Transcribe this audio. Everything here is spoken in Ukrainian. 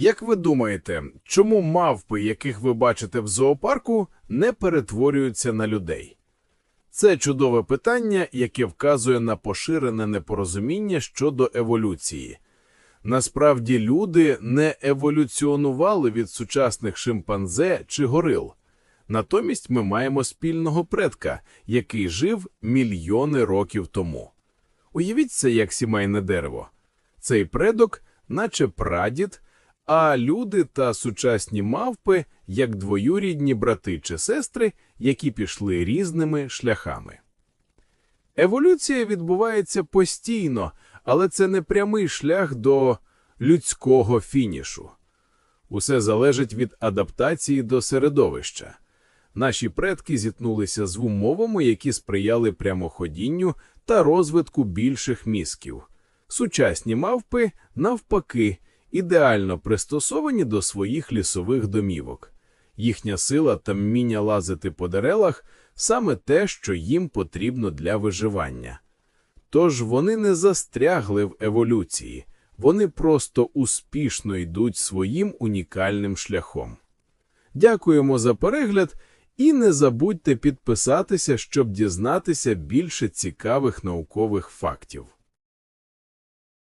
Як ви думаєте, чому мавпи, яких ви бачите в зоопарку, не перетворюються на людей? Це чудове питання, яке вказує на поширене непорозуміння щодо еволюції. Насправді люди не еволюціонували від сучасних шимпанзе чи горил. Натомість ми маємо спільного предка, який жив мільйони років тому. Уявіть це як сімейне дерево. Цей предок, наче прадід, а люди та сучасні мавпи як двоюрідні брати чи сестри, які пішли різними шляхами. Еволюція відбувається постійно, але це не прямий шлях до людського фінішу. Усе залежить від адаптації до середовища. Наші предки зіткнулися з умовами, які сприяли прямоходінню та розвитку більших мізків. Сучасні мавпи, навпаки, ідеально пристосовані до своїх лісових домівок. Їхня сила та вміння лазити по деревах саме те, що їм потрібно для виживання. Тож вони не застрягли в еволюції, вони просто успішно йдуть своїм унікальним шляхом. Дякуємо за перегляд і не забудьте підписатися, щоб дізнатися більше цікавих наукових фактів.